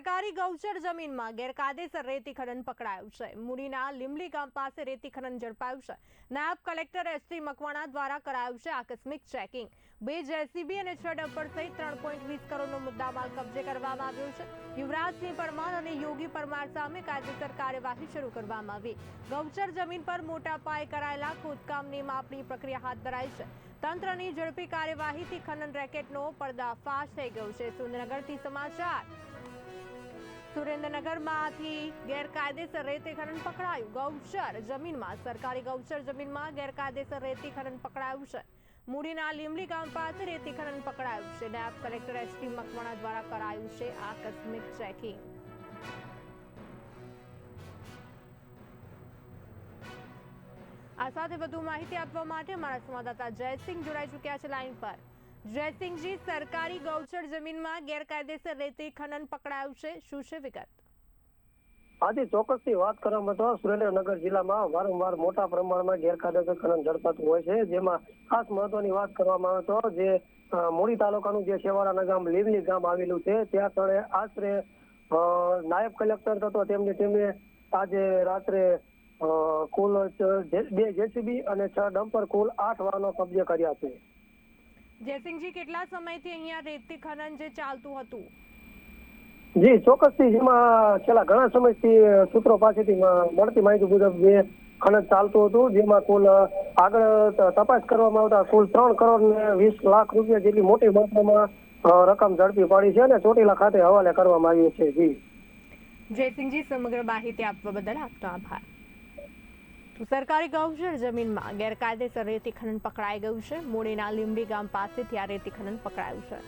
સરકારી ગૌચર જમીનમાં ગેરકાયદેસર રેતી ખનન પકડાયું છે. મુડીના લીમલી ગામ પાસે રેતી ખનન ઝડપાયું છે. નાયબ કલેક્ટર એસ ટી મકવાણા દ્વારા કરાયું છે આકસ્મિક ચેકિંગ. બે જેસીબી અને છ ડમ્પર સહિત ત્રણ પોઈન્ટ વીસ કરોડનો મુદ્દામાલ કબજે કરવામાં આવ્યો છે. યુવરાજસિંહ પરમાર અને યોગી પરમાર સામે કાયદેસર કાર્યવાહી શરૂ કરવામાં આવી. ગૌચર જમીન પર મોટા પાયે કરાયેલા ખોદકામની માપણી પ્રક્રિયા હાથ ધરાઈ છે. તંત્રની ઝડપી કાર્યવાહીથી ખનન રેકેટનો પર્દાફાશ થઈ ગયો છે. સુરેન્દ્રનગરથી સમાચાર સુરેન્દ્રનગરમાંથી ગેરકાયદેસર રેતી ખનન પકડાયું. ગૌચર જમીનમાં, સરકારી ગૌચર જમીનમાં ગેરકાયદેસર રેતી ખનન પકડાયું છે. મૂડીના લીમડી ગામ પાસે રેતી ખનન પકડાયું છે. નાયબ કલેક્ટર એસટી મકવાણા દ્વારા કરાયું છે આકસ્મિક ચેકિંગ. આ સાથે વધુ માહિતી આપવા માટે અમારા સંવાદદાતા જયસિંહ જોડાઈ ચૂક્યા છે લાઈન પર. જયસિંહજી, સરકારી ગૌચર જમીનમાં ગેરકાયદેસર રેતી ખનન પકડાયું છે. શું છે વિગત? આજે ચોક્કસથી વાત કરવામાં તો સુરેન્દ્રનગર જિલ્લામાં વારંવાર મોટા પ્રમાણમાં ગેરકાયદેસર ખનન ઝડપાતું હોય છે. જેમાં ખાસ મહત્વની વાત કરવામાં આવે તો જે મોડી તાલુકાનું જે છેવાડાના ગામ લીવલી ગામ આવેલું છે, ત્યાં સ્થળે આશરે નાયબ કલેક્ટર તથા તેમની ટીમે આજે રાત્રે કુલ બે જેસીબી અને છ ડમ્પર કુલ આઠ વાહનો કબજે કર્યા છે. જયસિંહજી કેટલા સમયથી અહીંયા રેતી ખનન જે ચાલતું હતું? જી ચોક્કસથી જેમાં છેલ્લા ઘણા સમયથી સૂત્રો પાસેથી મળતી માહિતી મુજબ જે ખનન ચાલતું હતું જેમાં કુલ આગળ તપાસ કરવામાં આવતા કુલ ત્રણ કરોડ ને વીસ લાખ રૂપિયા જેટલી મોટી માત્રામાં રકમ ઝડપી પાડી છે અને ચોટીલા ખાતે હવાલે કરવામાં આવ્યું છે. જી. જયસિંહજી સમગ્ર માહિતી આપવા બદલ આપનો આભાર. સરકારી ગૌચર જમીનમાં ગેરકાયદેસર રેતી ખનન પકડાઈ ગયું છે. મૂળીના લીંબડી ગામ પાસેથી આ રેતી ખનન પકડાયું છે.